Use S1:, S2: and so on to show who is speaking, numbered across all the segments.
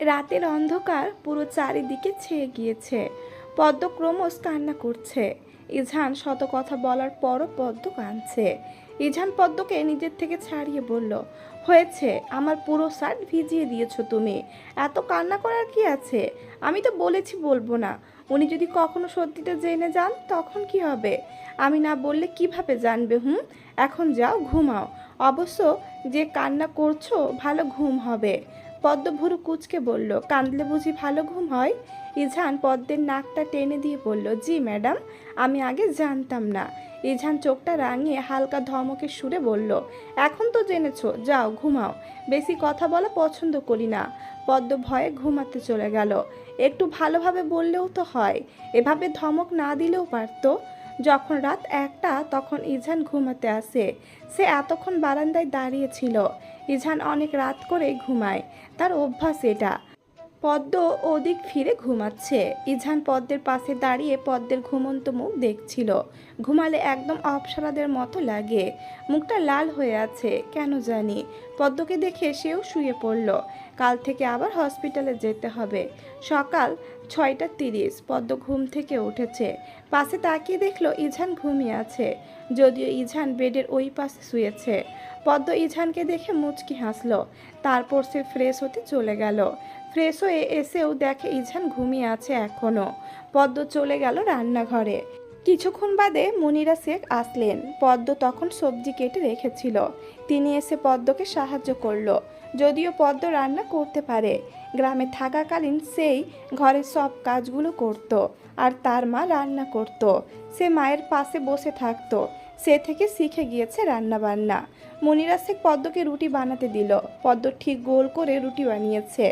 S1: রাতের অন্ধকার পুরো চারিদিকে ছেয়ে গিয়েছে। পদ্ম ক্রমশ কান্না করছে। ইঝান শত কথা বলার পরও পদ্ম কাঁদছে। ইঝান পদ্মকে নিজের থেকে ছাড়িয়ে বলল, হয়েছে, আমার পুরো শার্ট ভিজিয়ে দিয়েছ তুমি। এত কান্না করার কি আছে? আমি তো বলেছি বলব না। উনি যদি কখনো সত্যিটা জেনে যান, তখন কি হবে? আমি না বললে কীভাবে জানবে, হুম? এখন যাও, ঘুমাও। অবশ্য যে কান্না করছ, ভালো ঘুম হবে। পদ্ম ভুরু কুচকে বলল, কাঁদলে বুঝি ভালো ঘুম হয়? ইঝান পদ্মের নাকটা টেনে দিয়ে বলল, জি ম্যাডাম, আমি আগে জানতাম না। ইঝান চোখটা রাঙিয়ে হালকা ধমকের সুরে বলল, এখন তো জেনেছো, যাও ঘুমাও। বেশি কথা বলা পছন্দ করি না। পদ্ম ভয়ে ঘুমাতে চলে গেল। একটু ভালোভাবে বললেও তো হয়, এভাবে ধমক না দিলেও পারতো। যখন রাত একটা, তখন ইঝান ঘুমাতে আসে। সে এতক্ষণ বারান্দায় দাঁড়িয়েছিল ইঝান অনেক রাত করে ঘুমায়। তার অভ্যাস এটা। পদ্ম ওদিক ফিরে ঘুমাচ্ছে। ইঝান পদ্মের পাশে দাঁড়িয়ে পদ্মের ঘুমন্ত মুখ দেখছিল। ঘুমালে একদম অপসরাদের মতো লাগে। মুখটা লাল হয়ে আছে, কেন জানি। পদ্মকে দেখে সেও শুয়ে পড়ল। কাল থেকে আবার হসপিটালে যেতে হবে। সকাল ছয়টা তিরিশ, পদ্ম ঘুম থেকে উঠেছে। পাশে তাকিয়ে দেখল ইঝান ঘুমিয়ে আছে। যদিও ইঝান বেডের ওই পাশে শুয়েছে। পদ্ম ইঝানকে দেখে মুচকি হাসলো। তারপর সে ফ্রেশ হতে চলে গেল। ফ্রেশ হয়ে এসেও দেখে ইঝান ঘুমিয়ে আছে এখনও পদ্ম চলে গেল রান্নাঘরে। কিছুক্ষণ বাদে মনিরা শেখ আসলেন। পদ্ম তখন সবজি কেটে রেখেছিল। তিনি এসে পদ্মকে সাহায্য করল। যদিও পদ্ম রান্না করতে পারে। গ্রামে থাকাকালীন সেই ঘরের সব কাজগুলো করত আর তার মা রান্না করত। সে মায়ের পাশে বসে থাকতো। সে থেকে শিখে গিয়েছে রান্না বান্না মনিরা শেখ পদ্মকে রুটি বানাতে দিল। পদ্ম ঠিক গোল করে রুটি বানিয়েছে।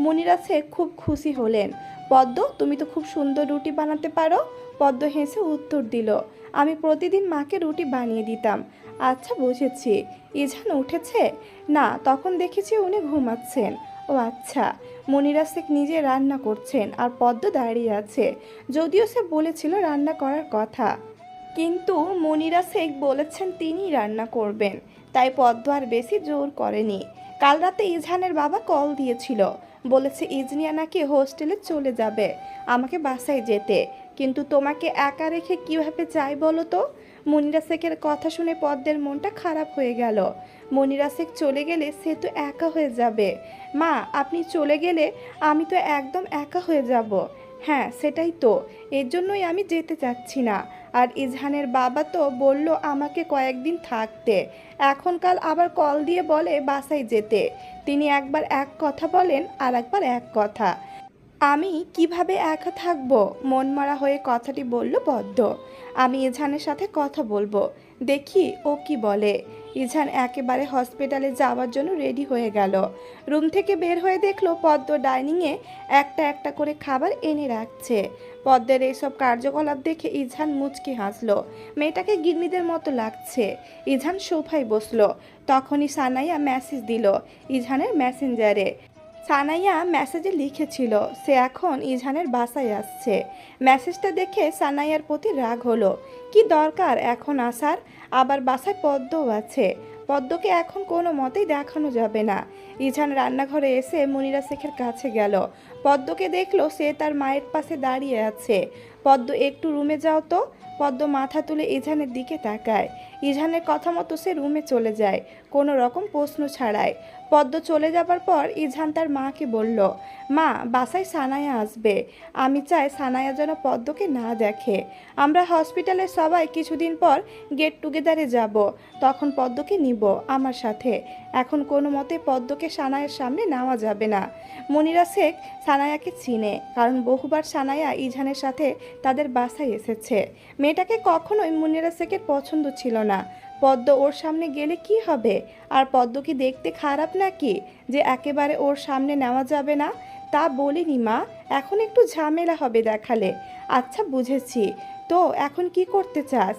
S1: মনিরা শেখ খুব খুশি হলেন। পদ্ম, তুমি তো খুব সুন্দর রুটি বানাতে পারো। পদ্ম হেসে উত্তর দিল, আমি প্রতিদিন মাকে রুটি বানিয়ে দিতাম। আচ্ছা বুঝেছি। ইঝান উঠেছে? না, তখন দেখেছি উনি ঘুমাচ্ছেন। ও আচ্ছা মনিরা শেখ নিজে রান্না করছেন আর পদ্ম দাঁড়িয়ে আছে। যদিও সে বলেছিল রান্না করার কথা। কিন্তু মনিরা শেখ বলেছেন তিনিই রান্না করবেন। তাই পদ্ম আর বেশি জোর করেনি। কাল রাতে ইজহানের বাবা কল দিয়েছিল। বলেছে, ইজনিয়া নাকি হোস্টেলে চলে যাবে। আমাকে বাসায় যেতে। কিন্তু তোমাকে একা রেখে কীভাবে চাই বলো তো? মনিরা শেখের কথা শুনে পদ্মের মনটা খারাপ হয়ে গেল। মনিরা শেখ চলে গেলে সে তো একা হয়ে যাবে। মা, আপনি চলে গেলে আমি তো একদম একা হয়ে যাব। হ্যাঁ সেটাই তো। এর জন্যই আমি যেতে চাচ্ছি না। আর ইজহানের বাবা তো বলল আমাকে কয়েকদিন থাকতে। এখনকাল আবার কল দিয়ে বলে বাসায় যেতে। তিনি একবার এক কথা বলেন আর একবার এক কথা। আমি কীভাবে একা থাকব? মনমরা হয়ে কথাটি বলল পদ্ম। আমি ইঝানের সাথে কথা বলব। দেখি ও কি বলে। ইঝান একেবারে হসপিটালে যাওয়ার জন্য রেডি হয়ে গেল। রুম থেকে বের হয়ে দেখল পদ্ম ডাইনিংয়ে একটা একটা করে খাবার এনে রাখছে। পদ্মের এইসব কার্যকলাপ দেখে ইঝান মুচকি হাসলো। মেয়েটাকে গিন্নিদের মতো লাগছে। ইঝান সোফায় বসল। তখনই সানাইয়া মেসেজ দিল ইঝানের মেসেঞ্জারে সানাইয়া মেসেজে লিখেছিল, সে এখন ইঝানের বাসায় আসছে। মেসেজটা দেখে সানাইয়ার প্রতি রাগ হলো। কি দরকার এখন আসার? আবার বাসায় পদ্মও আছে। পদ্মকে এখন কোনো মতেই দেখানো যাবে না। ইঝান রান্নাঘরে এসে মনিরা শেখের কাছে গেল। পদ্মকে দেখল সে তার মায়ের পাশে দাঁড়িয়ে আছে। পদ্ম, একটু রুমে যাও তো। পদ্ম মাথা তুলে ইঝানের দিকে তাকায়। ইঝানের কথা মতো সে রুমে চলে যায়, কোনো রকম প্রশ্ন ছাড়াই। পদ্ম চলে যাবার পর ইঝান তার মাকে বলল, মা, বাসায় সানায়া আসবে। আমি চাই সানায়া যেন পদ্মকে না দেখে। আমরা হসপিটালে সবাই কিছুদিন পর গেট টুগেদারে যাব। তখন পদ্মকে নিব আমার সাথে। এখন কোনো মতে পদ্মকে সানায়ার সামনে নেওয়া যাবে না। মনিরা শেখ সানায়াকে চিনে, কারণ বহুবার সানায়া ইঝানের সাথে তাদের বাসায় এসেছে। মেয়েটাকে কখনোই মনিরা শেখের পছন্দ ছিল না। পদ্ম ওর সামনে গেলে কি হবে? আর পদ্ম কি দেখতে খারাপ নাকি যে একেবারে ওর সামনে নেওয়া যাবে না? তা বলিনি মা। এখন একটু ঝামেলা হবে দেখালে। আচ্ছা বুঝেছি। তো এখন কি করতে চাস?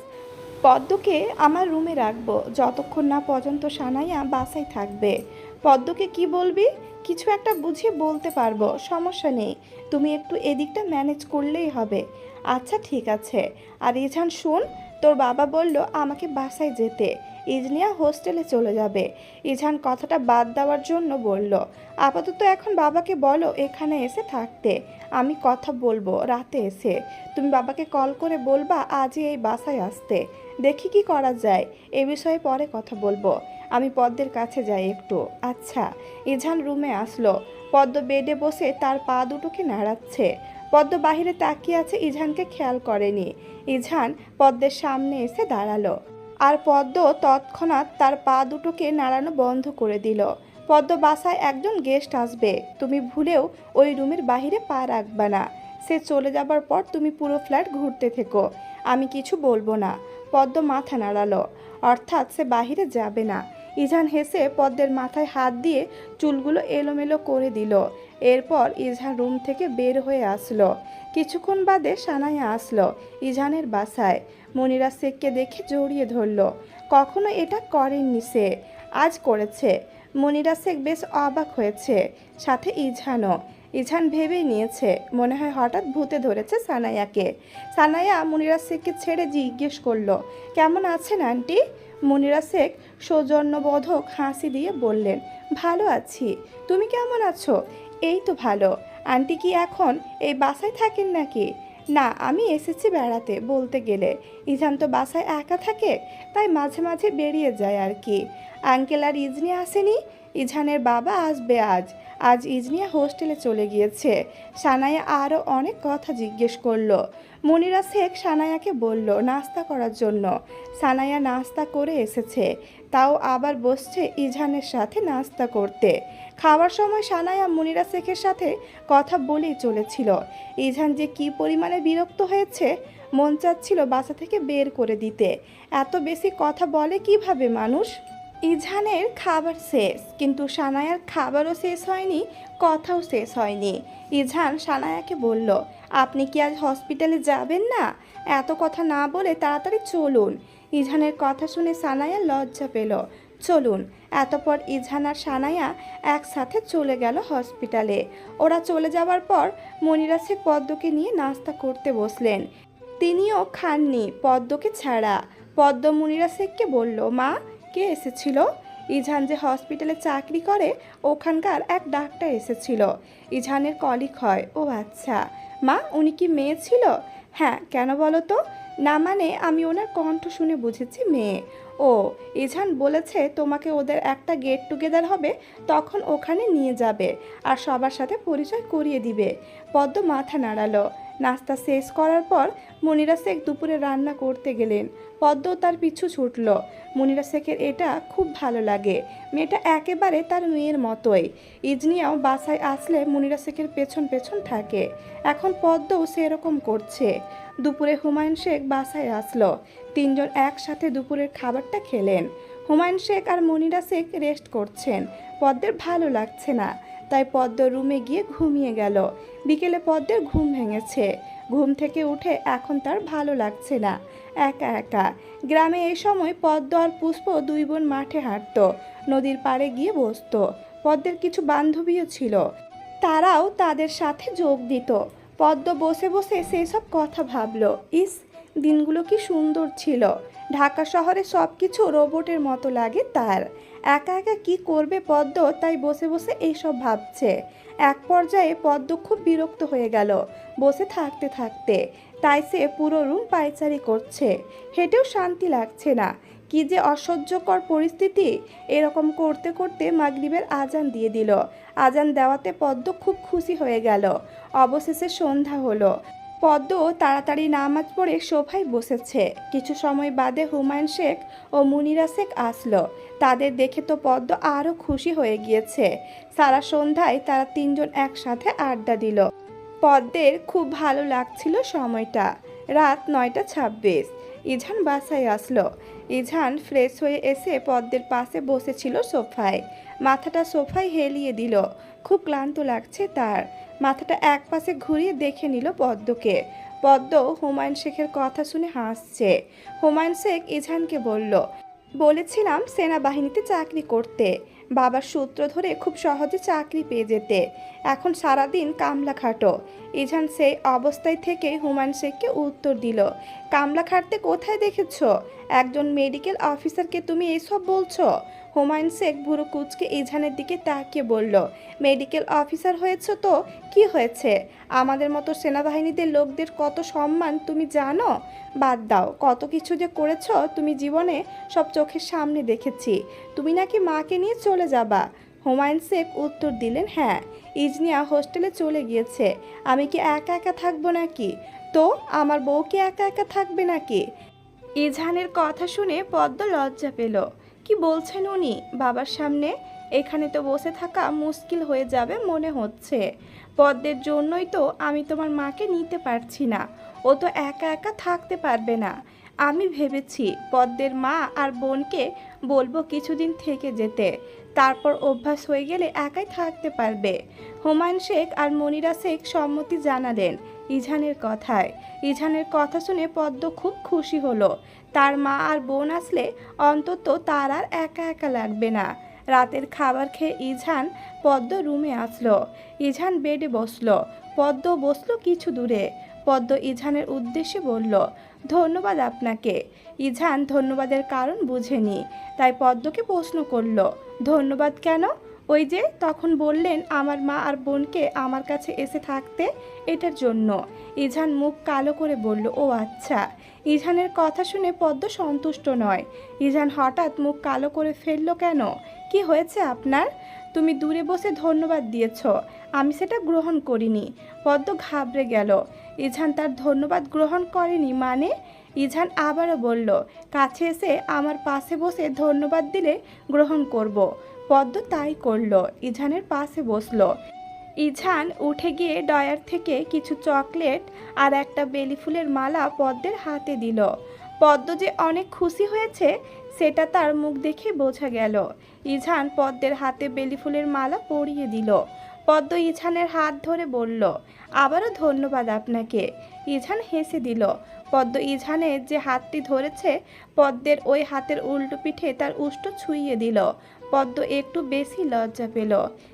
S1: পদ্মকে আমার রুমে রাখব। যতক্ষণ না পর্যন্ত সানাইয়া বাসায় থাকবে। পদ্মকে কি বলবি? কিছু একটা বুঝিয়ে বলতে পারব। সমস্যা নেই। তুমি একটু এদিকটা ম্যানেজ করলেই হবে। আচ্ছা ঠিক আছে। আর ইঝান শুন। তোর বাবা বলল, আমাকে বাসায় যেতে। ইজনিয়া হোস্টেলে চলে যাবে। ইঝান কথাটা বাদ দেওয়ার জন্য বলল, আপাতত এখন বাবাকে বলো এখানে এসে থাকতে। আমি কথা বলব রাতে এসে। তুমি বাবাকে কল করে বলবা আজই এই বাসায় আসতে। দেখি কি করা যায়। এ বিষয়ে পরে কথা বলব। আমি পদ্মের কাছে যাই একটু। আচ্ছা। ইঝান রুমে আসলো। পদ্ম বেডে বসে তার পা দুটোকে নাড়াচ্ছে। পদ্ম বাহিরে তাকিয়ে আছে ইঝানকে খেয়াল করেনি। ইঝান পদ্মের সামনে এসে দাঁড়াল। আর পদ্ম তৎক্ষণাৎ তার পা দুটোকে নাড়ানো বন্ধ করে দিল। পদ্ম বাসায় একজন গেস্ট আসবে। তুমি ভুলেও ওই রুমের বাহিরে পা রাখবা না। সে চলে যাবার পর তুমি পুরো ফ্ল্যাট ঘুরতে থেকো। আমি কিছু বলব না। পদ্ম মাথা নাড়ালো। অর্থাৎ সে বাহিরে যাবে না। ইজান হেসে পদ্মের মাথায় হাত দিয়ে চুলগুলো এলোমেলো করে দিল। এরপর ইজহান রুম থেকে বের হয়ে আসলো। কিছুক্ষণ বাদে সানায়া আসলো ইজানের বাসায়। মনিরা শেখকে দেখে জড়িয়ে ধরলো, কখনো এটা করেননি সে, আজ করেছে। মনিরা শেখ বেশ অবাক হয়েছে, সাথে ইজহানও। ইজহান ভেবেই নিয়েছে, মনে হয় হঠাৎ ভূতে ধরেছে সানায়াকে সানায়া মনিরা শেখকে ছেড়ে জিজ্ঞেস করল, কেমন আছেন আন্টি? মনিরা শেখ সৌজন্যবোধক হাসি দিয়ে বললেন, ভালো আছি। তুমি কেমন আছো? এই তো ভালো। আন্টি কি এখন এই বাসায় থাকেন নাকি? না, আমি এসেছি বেড়াতে বলতে গেলে। ইজান তো বাসায় একা থাকে, তাই মাঝে মাঝে বেরিয়ে যায় আর কি। আঙ্কেল আর ইজনি আসেনি? ইজানের বাবা আসবে আজ। আজ ইজনিয়া হোস্টেলে চলে গিয়েছে। সানায়া আরও অনেক কথা জিজ্ঞেস করল। মনিরা শেখ সানায়াকে বলল, নাস্তা করার জন্য। সানায়া নাস্তা করে এসেছে। তাও আবার বসছে ইজানের সাথে নাস্তা করতে। খাওয়ার সময় সানায়া মনিরা শেখের সাথে কথা বলেই চলেছিল। ইজান যে কি পরিমাণে বিরক্ত হয়েছে, মন চাচ্ছিল বাসা থেকে বের করে দিতে। এত বেশি কথা বলে কীভাবে মানুষ? ইজানের খাবার শেষ, কিন্তু সানায়ার খাবারও শেষ হয়নি, কথাও শেষ হয়নি। ইজান সানায়াকে বলল, আপনি কি আজ হসপিটালে যাবেন না? এত কথা না বলে তাড়াতাড়ি চলুন। ইজানের কথা শুনে সানায়া লজ্জা পেল। চলুন। এতপর ইজান আর সানায়া একসাথে চলে গেল হসপিটালে। ওরা চলে যাওয়ার পর মনিরা শেখ পদ্মকে নিয়ে নাস্তা করতে বসলেন। তিনিও খাননি পদ্মকে ছাড়া। পদ্ম মনিরা শেখকে বলল, মা কে এসেছিল? ইঝান যে হসপিটালে চাকরি করে, ওখানকার এক ডাক্তার এসেছিল। ইঝানের কলিক হয়। ও আচ্ছা। মা, উনি কি মেয়ে ছিল? হ্যাঁ কেন বলো তো? না মানে আমি ওনার কণ্ঠ শুনে বুঝেছি মেয়ে। ও, ইঝান বলেছে তোমাকে ওদের একটা গেট টুগেদার হবে, তখন ওখানে নিয়ে যাবে আর সবার সাথে পরিচয় করিয়ে দিবে। পদ্ম মাথা নাড়ালো। নাস্তা শেষ করার পর মনিরা শেখ দুপুরে রান্না করতে গেলেন। পদ্ম তার পিছু ছুটল। মনিরা শেখের এটা খুব ভালো লাগে। মেয়েটা একেবারে তার মেয়ের মতোই। ইজনিয়াও বাসায় আসলে মনিরা শেখের পেছন পেছন থাকে। এখন পদ্মও সেরকম করছে। দুপুরে হুমায়ুন শেখ বাসায় আসলো। তিনজন একসাথে দুপুরের খাবারটা খেলেন। হুমায়ুন শেখ আর মনিরা শেখ রেস্ট করছেন। পদ্মের ভালো লাগছে না। তাই পদ্ম রুমে গিয়ে ঘুমিয়ে গেল। বিকেলে পদ্মের ঘুম ভেঙেছে। ঘুম থেকে উঠে এখন তার ভালো লাগছে না। একা একা। গ্রামে এই সময় পদ্ম আর পুষ্প দুই বোন মাঠে হাঁটতো, নদীর পাড়ে গিয়ে বসতো। পদ্মের কিছু বান্ধবীও ছিল। তারাও তাদের সাথে যোগ দিত। পদ্ম বসে বসে সেই সব কথা ভাবলো। ইস, দিনগুলো কি সুন্দর ছিল। ঢাকা শহরে সব কিছু রোবটের মতো লাগে তার। একা একা কি করবে পদ্ম তাই বসে বসে এইসব ভাবছে। এক পর্যায়ে পদ্ম খুব বিরক্ত হয়ে গেল। বসে থাকতে থাকতে তাই সে পুরো রুম পায়চারি করছে। হেঁটেও শান্তি লাগছে না। কি যে অসহ্যকর পরিস্থিতি, এরকম করতে করতে মাগরিবের আজান দিয়ে দিল। আজান দেওয়াতে পদ্ম খুব খুশি হয়ে গেল। অবশেষে সন্ধ্যা হলো। পদ্ম তাড়াতাড়ি নামাজ পড়ে সোফায় বসেছে। কিছু সময় বাদে হুমায়ুন শেখ ও মুনিরা শেখ আসলো। তাদের দেখে তো পদ্ম আরও খুশি হয়ে গিয়েছে। সারা সন্ধ্যায় তারা তিনজন একসাথে আড্ডা দিল। পদ্মের খুব ভালো লাগছিল সময়টা। রাত নয়টা ছাব্বিশ। ইঝান বাসায় আসলো। ইঝান ফ্রেশ হয়ে এসে পদ্মের পাশে বসেছিল সোফায়। মাথাটা সোফায় হেলিয়ে দিল। খুব ক্লান্ত লাগছে তার। মাথাটা এক পাশে ঘুরিয়ে দেখে নিল পদ্মকে। পদ্ম হুমায়ুন শেখের কথা শুনে হাসছে। হুমায়ুন শেখ ইঝানকে বলল বলেছিলাম সেনাবাহিনীতে চাকরি করতে। বাবার সূত্র ধরে খুব সহজে চাকরি পেয়ে যেতে। এখন সারাদিন কামলা খাটো ইঝান সেই অবস্থায় থেকে হুমায়ুন শেখকে উত্তর দিল, কামলা খাটতে কোথায় দেখেছ? একজন মেডিকেল অফিসারকে তুমি এসব বলছো? হুমায়ুন শেখ ভুরু কুচকে ইজানের দিকে তাকিয়ে বলল, মেডিকেল অফিসার হয়েছে তো? কি হয়েছে? আমাদের মতো সেনাবাহিনীদের লোকদের কত সম্মান তুমি জানো? বাদ দাও, কত কিছু যে করেছ তুমি জীবনে সব চোখের সামনে দেখেছি। তুমি নাকি মাকে নিয়ে চলে যাবা? হুমায়ুন শেখ উত্তর দিলেন হ্যাঁ ইজনিয়া হোস্টেলে চলে গিয়েছে। আমি কি একা একা থাকব নাকি? তো, আমার বউ কি একা একা থাকবে নাকি? ইজহানের কথা শুনে পদ্ম লজ্জা পেল। কি বলছেন উনি? বাবার সামনে এখানে তো বসে থাকা মুশকিল হয়ে যাবে মনে হচ্ছে। পদ্মের জন্যই তো আমি তোমার মাকে নিতে পারছি না। ও তো একা একা থাকতে পারবে না। আমি ভেবেছি পদ্মের মা আর বোনকে বলব কিছুদিন থেকে যেতে। তারপর অভ্যাস হয়ে গেলে একাই থাকতে পারবে। হুমায়ুন শেখ আর মনিরা শেখ সম্মতি জানালেন ইঝানের কথায়। ইঝানের কথা শুনে পদ্ম খুব খুশি হলো। তার মা আর বোন আসলে অন্তত তার আর একা একা লাগবে না। রাতের খাবার খেয়ে ইঝান পদ্ম রুমে আসলো। ইঝান বেডে বসল। পদ্ম বসল কিছু দূরে। পদ্ম ইঝানের উদ্দেশ্যে বলল, ধন্যবাদ আপনাকে। ইঝান ধন্যবাদের কারণ বুঝেনি, তাই পদ্মকে প্রশ্ন করল, ধন্যবাদ কেন? ওই যে তখন বললেন আমার মা আর বোনকে আমার কাছে এসে থাকতে, এটার জন্য। ইঝান মুখ কালো করে বলল, ও আচ্ছা। ইঝানের কথা শুনে পদ্ম সন্তুষ্ট নয়। ইঝান হঠাৎ মুখ কালো করে ফেলল কেন? কি হয়েছে আপনার? তুমি দূরে বসে ধন্যবাদ দিয়েছ। আমি সেটা গ্রহণ করিনি। পদ্ম ঘাবড়ে গেল। ইঝান তার ধন্যবাদ গ্রহণ করেনি মানে? ইঝান আবারও বলল, কাছে এসে আমার পাশে বসে ধন্যবাদ দিলে গ্রহণ করব। পদ্ম তাই করল। ইঝানের পাশে বসল। ইঝান উঠে গিয়ে ডয়ার থেকে কিছু চকলেট আর একটা বেলি ফুলের মালা পদ্মের হাতে দিল। পদ্ম যে অনেক খুশি হয়েছে, সেটা তার মুখ দেখে বোঝা গেল। ইঝান পদ্মের হাতে বেলি ফুলের মালা পরিয়ে দিল। পদ্ম ইঝানের হাত ধরে বলল, আবারও ধন্যবাদ আপনাকে। ইঝান হেসে দিল। পদ্ম ইঝানের যে হাতটি ধরেছে, পদ্মের ওই হাতের উল্টো পিঠে তার উষ্ট ছুঁইয়ে দিল। পদ্ম একটু বেশি লজ্জা পেল।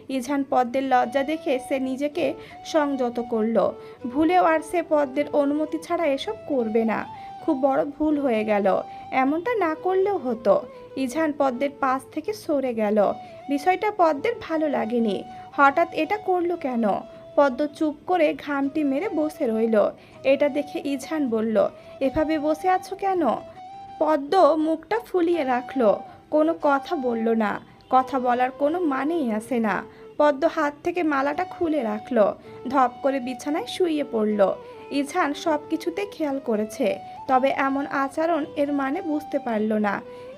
S1: ইঝান পদ্মের লজ্জা দেখে সে নিজেকে সংযত করল। ভুলেও আর সে পদ্মের অনুমতি ছাড়া এসব করবে না। খুব বড় ভুল হয়ে গেল। এমনটা না করলেও হতো। ইঝান পদ্মের পাশ থেকে সরে গেল। বিষয়টা পদ্মের ভালো লাগেনি। হঠাৎ এটা করল কেন? পদ্ম চুপ করে ঘামটি মেরে বসে রইল। এটা দেখে ইঝান বলল, এভাবে বসে আছো কেন? পদ্ম মুখটা ফুলিয়ে রাখল। কোনো কথা বলল না। কথা বলার কোনো মানেই আসে না। পদ্ম হাত থেকে মালাটা খুলে রাখল। ধপ করে বিছানায় শুইয়ে পড়ল। ইঝান সব কিছুতে খেয়াল করেছে। তবে এমন আচরণ এর মানে বুঝতে পারল না।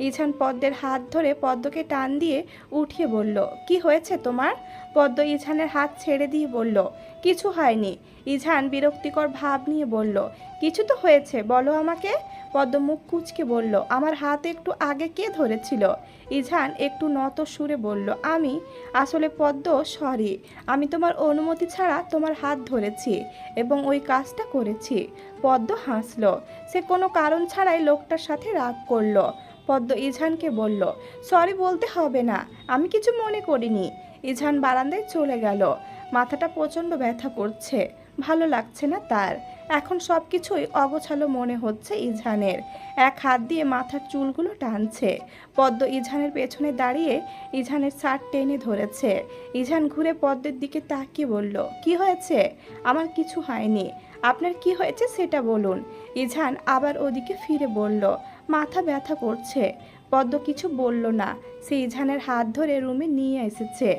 S1: ইঝান পদ্মের হাত ধরে পদ্মকে টান দিয়ে উঠিয়ে বলল, কি হয়েছে তোমার? পদ্ম ইঝানের হাত ছেড়ে দিয়ে বলল, কিছু হয়নি। ইঝান বিরক্তিকর ভাব নিয়ে বলল, কিছু তো হয়েছে, বলো আমাকে? পদ্ম মুখ কুচকে বলল, আমার হাত একটু আগে কে ধরেছিল? ইঝান একটু নত সুরে বলল, আমি? আসলে পদ্ম, সরি। আমি তোমার অনুমতি ছাড়া তোমার হাত ধরেছি এবং ওই কাজটা করেছি। পদ্ম হাসলো, সে কোনো কারণ ছাড়াই লোকটার সাথে রাগ করল। পদ্ম ইঝানকে বলল, সরি বলতে হবে না। আমি কিছু মনে করিনি। ইঝান বারান্দায় চলে গেল। মাথাটা প্রচণ্ড ব্যথা করছে। ভালো লাগছে না তার। এখন সব কিছুই অগোছালো মনে হচ্ছে ইঝানের। এক হাত দিয়ে মাথার চুলগুলো টানছে। পদ্ম ইঝানের পেছনে দাঁড়িয়ে ইঝানের শার্ট টেনে ধরেছে। ইঝান ঘুরে পদ্মের দিকে তাকিয়ে বলল, কি হয়েছে? আমার কিছু হয়নি। আপনার কি হয়েছে সেটা বলুন। ইঝান আবার ওদিকে ফিরে বলল, মাথা ব্যথা করছে। পদ্ম কিছু বলল না। সে ইঝানের হাত ধরে রুমে নিয়ে এসেছে।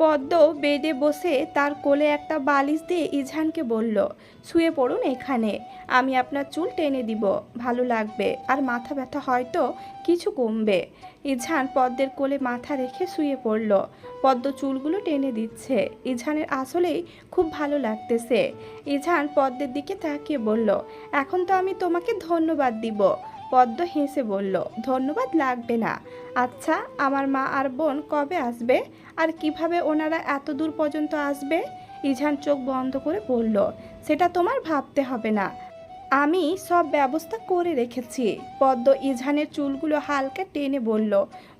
S1: পদ্ম বেডে বসে তার কোলে একটা বালিশ দিয়ে ইঝানকে বলল, শুয়ে পড়ুন এখানে। আমি আপনার চুল টেনে দিব। ভালো লাগবে। আর মাথা ব্যথা হয়তো কিছু কমবে। ইঝান পদ্মের কোলে মাথা রেখে শুয়ে পড়ল। পদ্ম চুলগুলো টেনে দিচ্ছে। ইঝানের আসলেই খুব ভালো লাগতেছে। ইঝান পদ্মের দিকে তাকিয়ে বলল, এখন তো আমি তোমাকে ধন্যবাদ দিব। পদ্ম হেসে বলল, ধন্যবাদ লাগবে না। আচ্ছা আমার মা আর বোন কবে আসবে? আর কীভাবে ওনারা এত দূর পর্যন্ত আসবে? ইঝান চোখ বন্ধ করে বলল, সেটা তোমার ভাবতে হবে না। আমি সব ব্যবস্থা করে রেখেছি। পদ্ম ইঝানের চুলগুলো হালকা টেনে বলল,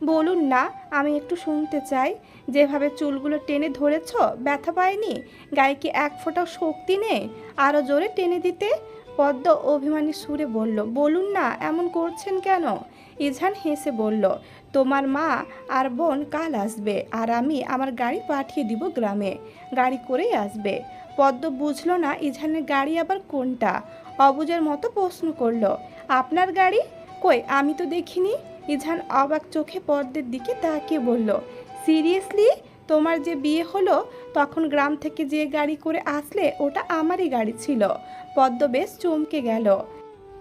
S1: বলুন না, আমি একটু শুনতে চাই। যেভাবে চুলগুলো টেনে ধরেছ, ব্যথা পায়নি? গায়ে কি এক ফোঁটাও শক্তি নেই? আরও জোরে টেনে দিতে? পদ্ম অভিমানী সুরে বলল, বলুন না, এমন করছেন কেন? ইঝান হেসে বলল, তোমার মা আর বোন কাল আসবে আর আমি আমার গাড়ি পাঠিয়ে দিব গ্রামে, গাড়ি করেই আসবে। পদ্ম বুঝলো না ইঝানের গাড়ি আবার কোনটা। অবুজের মতো প্রশ্ন করল, আপনার গাড়ি? কই, আমি তো দেখিনি? ইঝান অবাক চোখে পদ্মের দিকে তাকিয়ে বলল, সিরিয়াসলি? তোমার যে বিয়ে হলো, তখন গ্রাম থেকে যে গাড়ি করে আসলে ওটা আমারই গাড়ি ছিল। পদ্ম বেশ চমকে গেল।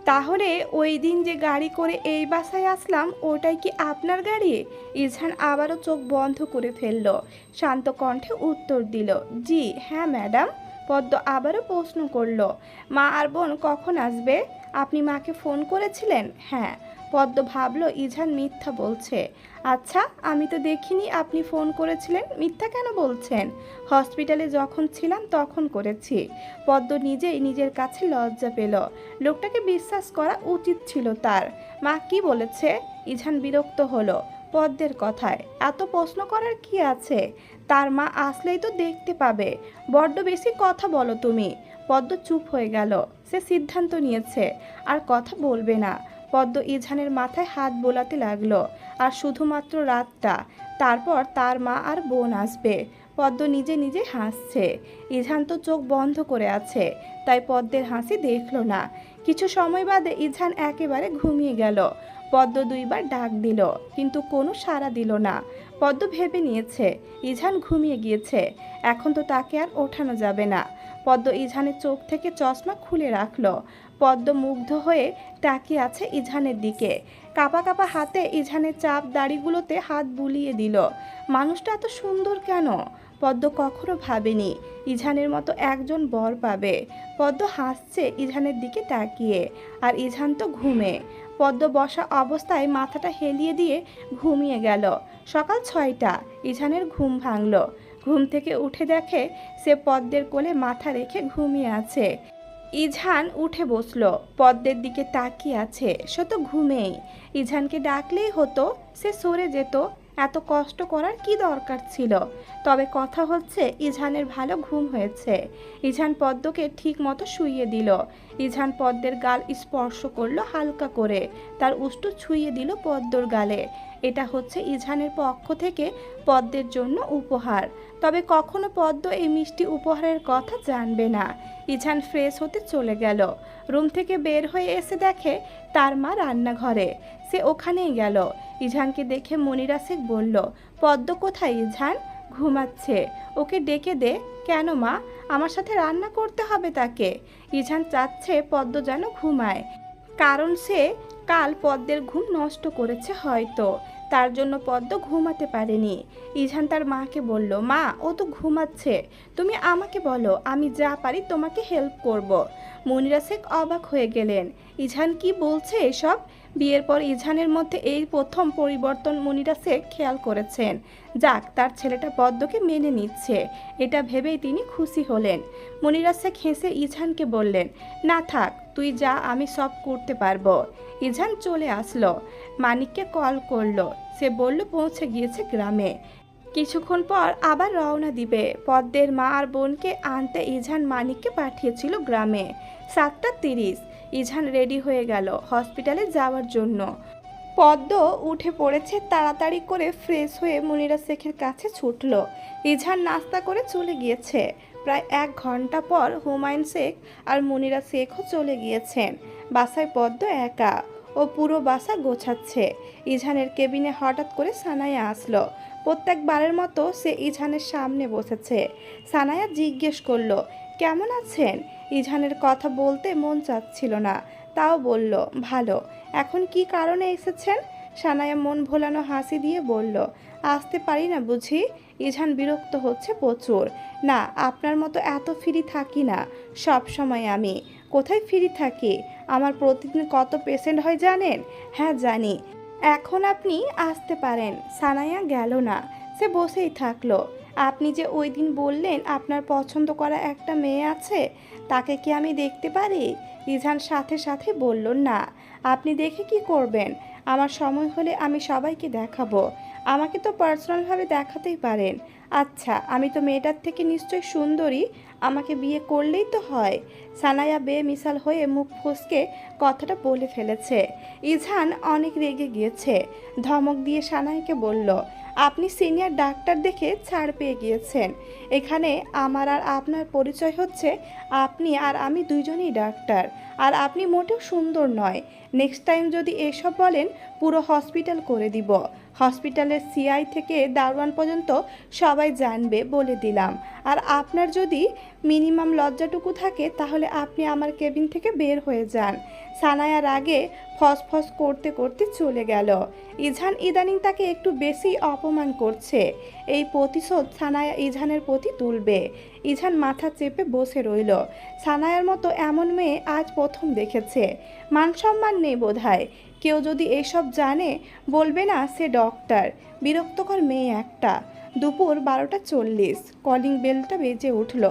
S1: তাহলে ওই দিন যে গাড়ি করে এই বাসায় আসলাম, ওটাই কি আপনার গাড়ি? ইঝান আবারও চোখ বন্ধ করে ফেলল। শান্ত কণ্ঠে উত্তর দিল, জি হ্যাঁ ম্যাডাম। পদ্ম আবারও প্রশ্ন করল, মা আর বোন কখন আসবে? আপনি মাকে ফোন করেছিলেন? হ্যাঁ। পদ্ম ভাবলো, ইঝান মিথ্যা বলছে। আচ্ছা আমি তো দেখিনি আপনি ফোন করেছিলেন। মিথ্যা কেন বলছেন? হসপিটালে যখন ছিলাম তখন করেছি। পদ্ম নিজেই নিজের কাছে লজ্জা পেল। লোকটাকে বিশ্বাস করা উচিত ছিল তার। মা, কি বলেছে? ইঝান বিরক্ত হলো পদ্মের কথায়। এত প্রশ্ন করার কি আছে? তার মা আসলেই তো দেখতে পাবে। বড্ড বেশি কথা বলো তুমি। পদ্ম চুপ হয়ে গেল। সে সিদ্ধান্ত নিয়েছে। আর কথা বলবে না। পদ্ম ইঝানের মাথায় হাত বোলাতে লাগল, আর শুধুমাত্র রাতটা। তারপর তার মা আর বোন আসবে। পদ্ম নিজে নিজে হাসছে। ইঝান তো চোখ বন্ধ করে আছে, তাই পদ্মের হাসি দেখল না। কিছু সময় বাদে ইঝান একেবারে ঘুমিয়ে গেল। পদ্ম দুইবার ডাক দিল, কিন্তু কোনো সাড়া দিল না। পদ্ম ভেবে নিয়েছে, ইঝান ঘুমিয়ে গিয়েছে, এখন তো তাকে আর ওঠানো যাবে না। পদ্ম ইঝানের চোখ থেকে চশমা খুলে রাখল। পদ্ম মুগ্ধ হয়ে তাকিয়ে আছে ইঝানের দিকে। কাপা কাপা হাতে ইঝানের চাপ দাড়িগুলোতে হাত বুলিয়ে দিল। মানুষটা এত সুন্দর কেন? পদ্ম কখনো ভাবেনি। ইঝানের মতো একজন বর পাবে। পদ্ম হাসছে ইঝানের দিকে তাকিয়ে। আর ইঝান তো ঘুমে। পদ্ম বসা অবস্থায় মাথাটা হেলিয়ে দিয়ে ঘুমিয়ে গেল। সকাল ছয়টা, ইঝানের ঘুম ভাঙল। ঘুম থেকে উঠে দেখে সে পদ্মের কোলে মাথা রেখে ঘুমিয়ে আছে। ইঝান উঠে বসল। পদ্মের দিকে তাকিয়ে আছে। সে তো ঘুমেই। ইঝানকে ডাকলেই হতো, সে সরে যেত এত কষ্ট করার কি দরকার ছিল? তবে কথা হচ্ছে, ইঝানের ভালো ঘুম হয়েছে। ইঝান পদ্মকে ঠিক মতো শুইয়ে দিল। ইঝান পদ্মের গাল স্পর্শ করল হালকা করে। তার উষ্ঠ ছুঁয়ে দিল পদ্মর গালে। এটা হচ্ছে ইঝানের পক্ষ থেকে পদ্মের জন্য উপহার। তবে কখনো পদ্ম এই মিষ্টি উপহারের কথা জানবে না। ইঝান ফ্রেশ হতে চলে গেল। রুম থেকে বের হয়ে এসে দেখে তার মা রান্নাঘরে। সে ওখানেই গেল। ইঝানকে দেখে মনিরা শেখ বলল, পদ্ম কোথায় ইঝান? ঘুমাচ্ছে। ওকে ডেকে দে। কেন মা? আমার সাথে রান্না করতে হবে তাকে। ইঝান চাচ্ছে পদ্ম যেন ঘুমায়। কারণ সে কাল পদ্মের ঘুম নষ্ট করেছে হয়তো। তার জন্য পদ্ম ঘুমাতে পারেনি। ইঝান তার মাকে বলল, মা, ও তো ঘুমাচ্ছে। তুমি আমাকে বলো, আমি যা পারি তোমাকে হেল্প করব। মনিরা শেখ অবাক হয়ে গেলেন। ইঝান কি বলছে এসব? বিয়ের পর ইজহানের মধ্যে এই প্রথম পরিবর্তন মনিরা শেখ খেয়াল করেছেন। যাক, তার ছেলেটা পদ্মকে মেনে নিচ্ছে। এটা ভেবেই তিনি খুশি হলেন। মনিরা শেখ হেসে ইজহানকে বললেন, না থাক, তুই যা, আমি সব করতে পারব। ইজহান চলে আসলো। মানিককে কল করল। সে বলল, পৌঁছে গিয়েছে গ্রামে। কিছুক্ষণ পর আবার রওনা দিবে। পদ্মের মা আর বোনকে আনতে ইঝান মানিককে পাঠিয়েছিল গ্রামে। সাতটা তিরিশ। ইঝান রেডি হয়ে গেল হসপিটালে যাওয়ার জন্য। পদ্ম উঠে পড়েছে, তাড়াতাড়ি করে ফ্রেশ হয়ে মনিরা শেখের কাছে ছুটল। ইঝান নাস্তা করে চলে গিয়েছে। প্রায় এক ঘণ্টা পর হুমায়ুন শেখ আর মনিরা শেখও চলে গিয়েছেন। বাসায় পদ্ম একা ও পুরো বাসা গোছাচ্ছে। ইঝানের কেবিনে হঠাৎ করে সানায়া আসলো। প্রত্যেকবারের মতো সে ইঝানের সামনে বসেছে। সানায়া জিজ্ঞেস করল, কেমন আছেন? ইঝানের কথা বলতে মন চাচ্ছিল না, তাও বলল, ভালো। এখন কি কারণে এসেছেন? সানায়া মন ভোলানো হাসি দিয়ে বলল, আসতে পারি না বুঝি। ইঝান বিরক্ত হচ্ছে প্রচুর। না, আপনার মতো এত ফ্রি থাকি না। সব সময় আমি। কোথায় ফ্রি থাকি? আমার প্রতিদিন কত পেশেন্ট হয় জানেন? হ্যাঁ জানি। এখন আপনি আসতে পারেন। সানায়া গেল না। সে বসেই থাকল। আপনি যে ওই দিন বললেন আপনার পছন্দ করা একটা মেয়ে আছে, তাকে কি আমি দেখতে পারি? রিঝান সাথে সাথে বলল, না। আপনি দেখে কি করবেন? আমার সময় হলে আমি সবাইকে দেখাবো। আমাকে তো পার্সোনালভাবে দেখাতেই পারেন। আচ্ছা আমি তো মেয়েটার থেকে নিশ্চয়ই সুন্দরী। আমাকে বিয়ে করলেই তো হয়। সানায়া বেমিসাল হয়ে মুখ ফসকে কথাটা বলে ফেলেছে। ইজান অনেক রেগে গিয়েছে। ধমক দিয়ে সানাইকে বলল, আপনি সিনিয়র ডাক্তার দেখে ছাড় পেয়ে গিয়েছেন। এখানে আমার আর আপনার পরিচয় হচ্ছে, আপনি আর আমি দুইজনই ডাক্তার। আর আপনি মোটেও সুন্দর নয়। নেক্সট টাইম যদি এসব বলেন পুরো হসপিটাল করে দিব। হসপিটালের সিআই থেকে দারোয়ান পর্যন্ত সবাই জানবে বলে দিলাম। আর আপনার যদি মিনিমাম লজ্জাটুকু থাকে, তাহলে আপনি আমার কেবিন থেকে বের হয়ে যান। সানায়ার আগে ফসফস করতে করতে চলে গেল। ইঝান ইদানিং তাকে একটু বেশি অপমান করছে। এই প্রতিশোধ সানায়া ইঝানের প্রতি তুলবে। ইঝান মাথা চেপে বসে রইল। সানায়ার মতো এমন মেয়ে আজ প্রথম দেখেছে। মান সম্মান নেই বোধহয়। কেউ যদি এসব জানে, বলবে না সে ডক্টর। বিরক্তকর মেয়ে একটা। দুপুর বারোটা চল্লিশ। কলিং বেলটা বেজে উঠল।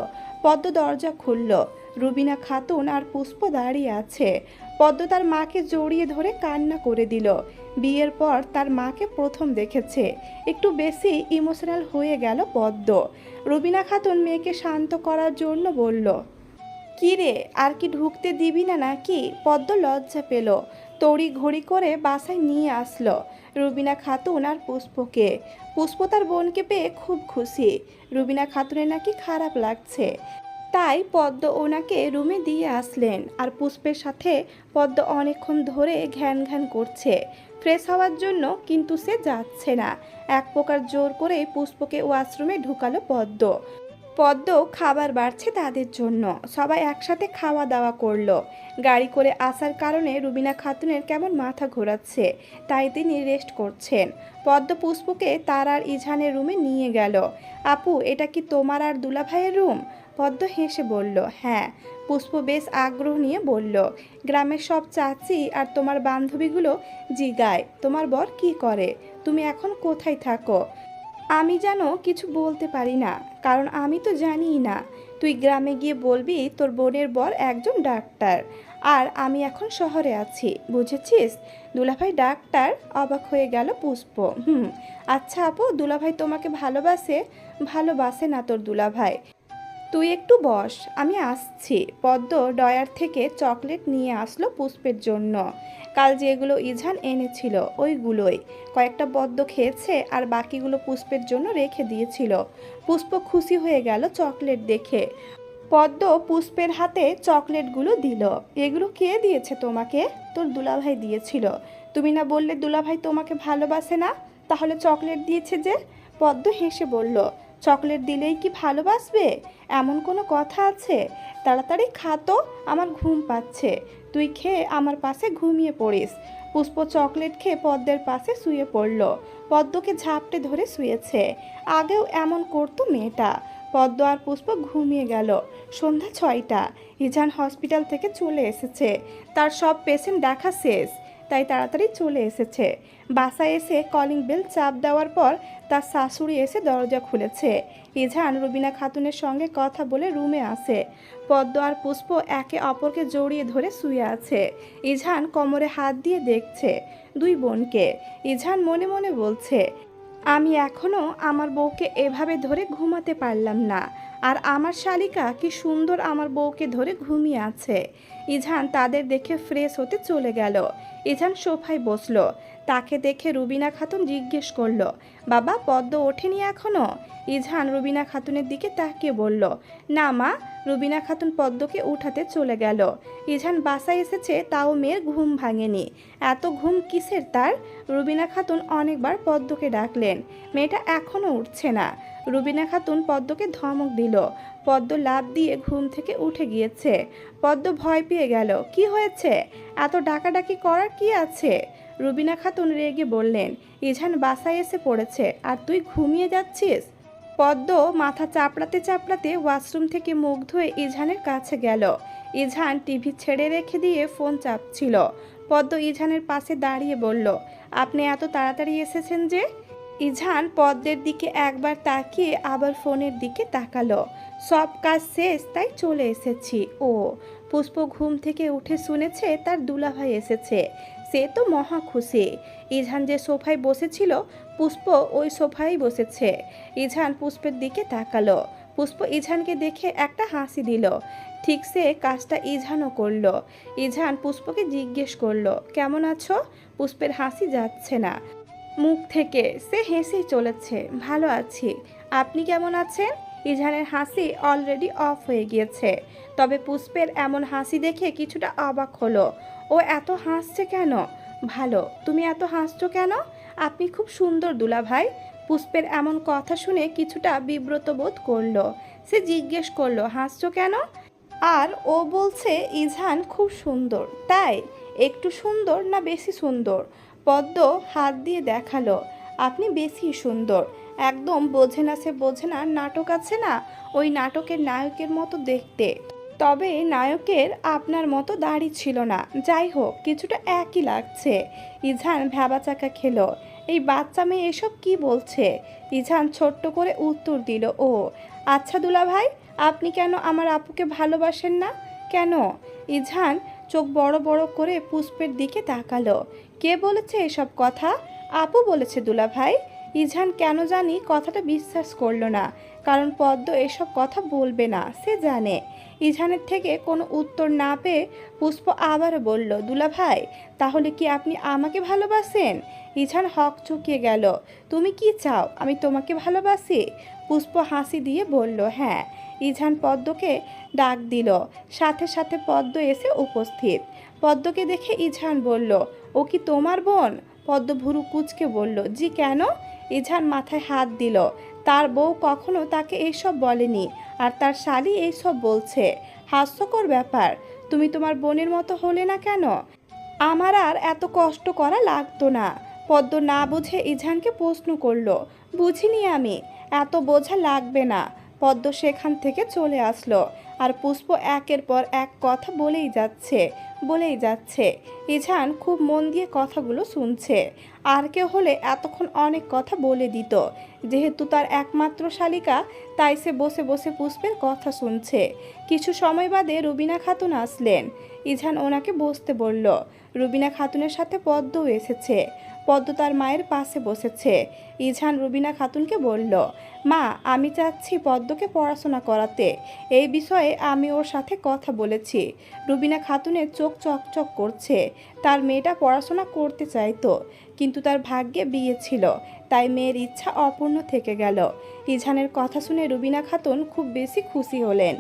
S1: পদ্ম দরজা খুলল। রুবিনা খাতুন আর পুষ্প দাঁড়িয়ে আছে। পদ্ম তার মাকে জড়িয়ে ধরে কান্না করে দিল। বিয়ের পর তার মাকে প্রথম দেখেছে। একটু বেশি ইমোশনাল হয়ে গেল পদ্ম। রুবিনা খাতুন মেয়েকে শান্ত করার জন্য বলল, কি রে, আর কি ঢুকতে দিবি না নাকি? পদ্ম লজ্জা পেল। তড়ি ঘড়ি করে বাসায় নিয়ে আসলো রুবিনা খাতুন আর পুষ্পকে। পুষ্প তার বোনকে পেয়ে খুব খুশি। রুবিনা খাতুনের নাকি খারাপ লাগছে। তাই পদ্ম ওনাকে রুমে দিয়ে আসলেন আর পুষ্পের সাথে পদ্ম অনেকক্ষণ ধরে ঘ্যান ঘ্যান করছে। ফ্রেশ হওয়ার জন্য কিন্তু সে যাচ্ছে না। এক প্রকার জোর করে পুষ্পকে ওয়াশরুমে ঢুকালো পদ্ম। পদ্ম খাবার বাড়ছে তাদের জন্য। সবাই একসাথে খাওয়া দাওয়া করল। গাড়ি করে আসার কারণে রুবিনা খাতুনের কেমন মাথা ঘোরাচ্ছে, তাই তিনি রেস্ট করছেন। পদ্ম পুষ্পকে তার আর ইঝানের রুমে নিয়ে গেল। আপু, এটা কি তোমার আর দুলাভাইয়ের রুম পদ্ম হেসে বলল হ্যাঁ। পুষ্প বেশ আগ্রহ নিয়ে বলল, গ্রামের সব চাচি আর তোমার বান্ধবীগুলো জিগায়। তোমার বর কি করে? তুমি এখন কোথায় থাকো? আমি যেন কিছু বলতে পারি না, কারণ আমি তো জানি না। তুই গ্রামে গিয়ে বলবি তোর বোনের বর একজন ডাক্তার। আর আমি এখন শহরে আছি, বুঝেছিস? দুলাভাই ডাক্তার, অবাক হয়ে গেল পুষ্প। হুম আচ্ছা আপু, দুলাভাই তোমাকে ভালোবাসে? ভালোবাসে না তোর দুলাভাই? তুই একটু বস, আমি আসছি। পদ্ম ডয়ার থেকে চকলেট নিয়ে আসলো পুষ্পের জন্য। কাল যেগুলো ইঝান এনেছিল, ওইগুলোই। কয়েকটা পদ্ম খেয়েছে আর বাকিগুলো পুষ্পের জন্য রেখে দিয়েছিল। পুষ্প খুশি হয়ে গেল চকলেট দেখে। পদ্ম পুষ্পের হাতে চকলেটগুলো দিল। এগুলো কে দিয়েছে তোমাকে? তোর দুলাভাই দিয়েছিল। তুমি না বললে দুলাভাই তোমাকে ভালোবাসে না? তাহলে চকলেট দিয়েছে যে? পদ্ম হেসে বলল চকলেট দিলেই কি ভালোবাসবে? এমন কোনো কথা আছে? তাড়াতাড়ি খাতো আমার ঘুম পাচ্ছে। তুই খেয়ে আমার পাশে ঘুমিয়ে পড়িস। পুষ্প চকলেট খেয়ে পদ্মের পাশে শুয়ে পড়ল। পদ্মকে ঝাপটে ধরে শুয়েছে। আগেও এমন করতো মেয়েটা। পদ্ম আর পুষ্প ঘুমিয়ে গেল। সন্ধ্যা ছয়টা। ইজান হসপিটাল থেকে চলে এসেছে। তার সব পেশেন্ট দেখা শেষ। তাই তাড়াতাড়ি চলে এসেছে। বাসায় এসে কলিং বেল চাপ দেওয়ার পর তার শাশুড়ি এসে দরজা খুলেছে। ইজান রুবিনা খাতুনের সঙ্গে কথা বলে রুমে আসে। পদ্ম আর পুষ্প একে অপরকে জড়িয়ে ধরে শুয়ে আছে। ইজান কোমরে হাত দিয়ে দেখছে দুই বোনকে। ইজান মনে মনে বলছে, আমি এখনও আমার বউকে এভাবে ধরে ঘুমাতে পারলাম না। আর আমার শালিকা কি সুন্দর আমার বউকে ধরে ঘুমিয়ে আছে। ইঝান তাদের দেখে ফ্রেশ হতে চলে গেল। ইঝান সোফায় বসল। তাকে দেখে রুবিনা খাতুন জিজ্ঞেস করল, বাবা, পদ্ম ওঠেনি এখনও ইঝান রুবিনা খাতুনের দিকে তাকিয়ে বলল, না মা, রুবিনা খাতুন পদ্মকে উঠাতে চলে গেল। ইঝান বাসায় এসেছে, তাও মেয়ের ঘুম ভাঙেনি। এত ঘুম কিসের তার? রুবিনা খাতুন অনেকবার পদ্মকে ডাকলেন, মেয়েটা এখনও উঠছে না। রুবিনা খাতুন পদ্মকে ধমক দিল। পদ্ম লাভ দিয়ে ঘুম থেকে উঠে গিয়েছে। পদ্ম ভয় পেয়ে গেল, কি হয়েছে? এত ডাকাডাকি করার কি আছে? রুবিনা খাতুন রেগে বললেন, ইঝান বাসায় এসে পড়েছে, আর তুই ঘুমিয়ে যাচ্ছিস? পদ্ম মাথা চাপড়াতে চাপড়াতে ওয়াশরুম থেকে মুখ ধুয়ে ইঝানের কাছে গেল। ইঝান টিভি ছেড়ে রেখে দিয়ে ফোন চাপছিল। পদ্ম ইঝানের পাশে দাঁড়িয়ে বলল, আপনি এত তাড়াতাড়ি এসেছেন যে? ইঝান পদ্মের দিকে একবার তাকিয়ে আবার ফোনের দিকে তাকালো। সব কাজ শেষ, তাই চলে এসেছি। ও, পুষ্প ঘুম থেকে উঠে শুনেছে, তার দুলাভাই এসেছে। সে তো মহা খুশি। ইঝান যে সোফায় বসেছিল, পুষ্প ওই সোফায় বসেছে। ইঝান পুষ্পের দিকে তাকালো। পুষ্প ইঝানকে দেখে একটা হাসি দিল। ঠিক সে কাজটা ইঝানও করল। ইঝান পুষ্পকে জিজ্ঞেস করল, কেমন আছো? পুষ্পের হাসি যাচ্ছে না। মুখ থেকে সে হেসেই চলেছে, ভালো আছি। আপনি কেমন আছেন? ইঝানের হাসি অলরেডি অফ হয়ে গিয়েছে। তবে পুষ্পের এমন হাসি দেখে কিছুটা অবাক হলো। ও এত হাসছে কেন? ভালো। তুমি এত হাসছো কেন? আপনি খুব সুন্দর দুলাভাই। পুষ্পের এমন কথা শুনে কিছুটা বিব্রত বোধ করল। সে জিজ্ঞেস করল, হাসছো কেন? আর ও বলছে ইঝান খুব সুন্দর। তাই? একটু সুন্দর না বেশি সুন্দর? পদ্ম হাত দিয়ে দেখাল, আপনি বেশি সুন্দর। একদম বোঝে না সে বোঝে না নাটক আছে না? ওই নাটকের নায়কের মতো দেখতে। তবে নায়কের আপনার মতো দাড়ি ছিল না। যাই হোক কিছুটা একই লাগছে। ইঝান ভ্যাবাচাকা খেলো। এই বাচ্চা মেয়ে এসব কি বলছে? ইঝান ছোট্ট করে উত্তর দিল, ও আচ্ছা দুলা ভাই আপনি কেন আমার আপুকে ভালোবাসেন না? কেন? ইঝান চোখ বড় বড় করে পুষ্পের দিকে তাকালো। কে বলেছে এসব কথা? আপু বলেছে দুলা ভাই ইঝান কেন জানি কথাটা বিশ্বাস করল না। কারণ পদ্ম এসব কথা বলবে না, সে জানে। ইঝানের থেকে কোনো উত্তর না পেয়ে পুষ্প আবারও বলল, দুলা ভাই, তাহলে কি আপনি আমাকে ভালোবাসেন? ইঝান হক চুকিয়ে গেল, তুমি কি চাও? আমি তোমাকে ভালোবাসি? পুষ্প হাসি দিয়ে বলল হ্যাঁ। ইঝান পদ্মকে ডাক দিল, সাথে সাথে পদ্ম এসে উপস্থিত। পদ্মকে দেখে ইঝান বলল, ও কি তোমার বোন? পদ্ম ভুরু কুচকে বলল, জি কেন? ইঝান মাথায় হাত দিল তার বউ কখনো তাকে এইসব বলেনি আর তার শালি এইসব বলছে। হাস্যকর ব্যাপার। তুমি তোমার বোনের মতো হলে না কেন? আমার আর এত কষ্ট করা লাগতো না। পদ্ম না বুঝে ইঝানকে প্রশ্ন করল। বুঝিনি আমি। এত বোঝা লাগবে না। পদ্ম সেখান থেকে চলে আসলো। আর পুষ্প একের পর এক কথা বলেই যাচ্ছে বলেই যাচ্ছে। ইঝান খুব মন দিয়ে কথাগুলো শুনছে। আর কেউ হলে এতক্ষণ অনেক কথা বলে দিত। যেহেতু তার একমাত্র শালিকা, তাই সে বসে বসে পুষ্পের কথা শুনছে। কিছু সময় বাদে রুবিনা খাতুন আসলেন। ইঝান ওনাকে বসতে বলল। রুবিনা খাতুনের সাথে পদ্মও এসেছে। পদ্ম তার মায়ের পাশে বসেছে। ইঝান রুবিনা খাতুনকে বলল, মা, আমি চাচ্ছি পদ্মকে পড়াশোনা করাতে। এই বিষয়ে আমি ওর সাথে কথা বলেছি। রুবিনা খাতুনের চোখ চকচক করছে। তার মেয়েটা পড়াশোনা করতে চাইতো, কিন্তু তার ভাগ্যে বিয়ে ছিল। তাই মেয়ের ইচ্ছা অপূর্ণ থেকে গেল। ইঝানের কথা শুনে রুবিনা খাতুন খুব বেশি খুশি হলেন।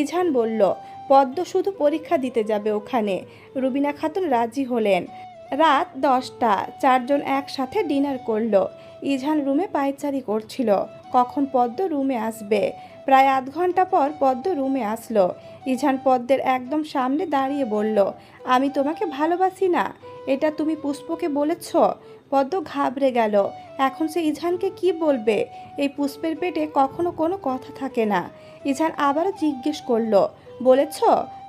S1: ইঝান বলল, পদ্ম শুধু পরীক্ষা দিতে যাবে ওখানে। রুবিনা খাতুন রাজি হলেন। রাত দশটা, চারজন একসাথে ডিনার করল। ইঝান রুমে পায়চারি করছিল। কখন পদ্ম রুমে আসবে? প্রায় আধ ঘণ্টা পর পদ্ম রুমে আসলো। ইঝান পদ্মের একদম সামনে দাঁড়িয়ে বলল, আমি তোমাকে ভালোবাসি না। এটা তুমি পুষ্পকে বলেছ? পদ্ম ঘাবড়ে গেল। এখন সে ইঝানকে কি বলবে? এই পুষ্পের পেটে কখনো কোনো কথা থাকে না। ইঝান আবারও জিজ্ঞেস করল, বলেছ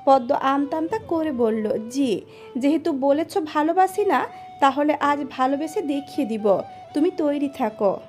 S1: পদ্ম আমতামতা করে বলল, জি, যেহেতু বলেছ ভালোবাসি না, তাহলে আজ ভালোবেসে দেখিয়ে দিব। তুমি তৈরি থাকো।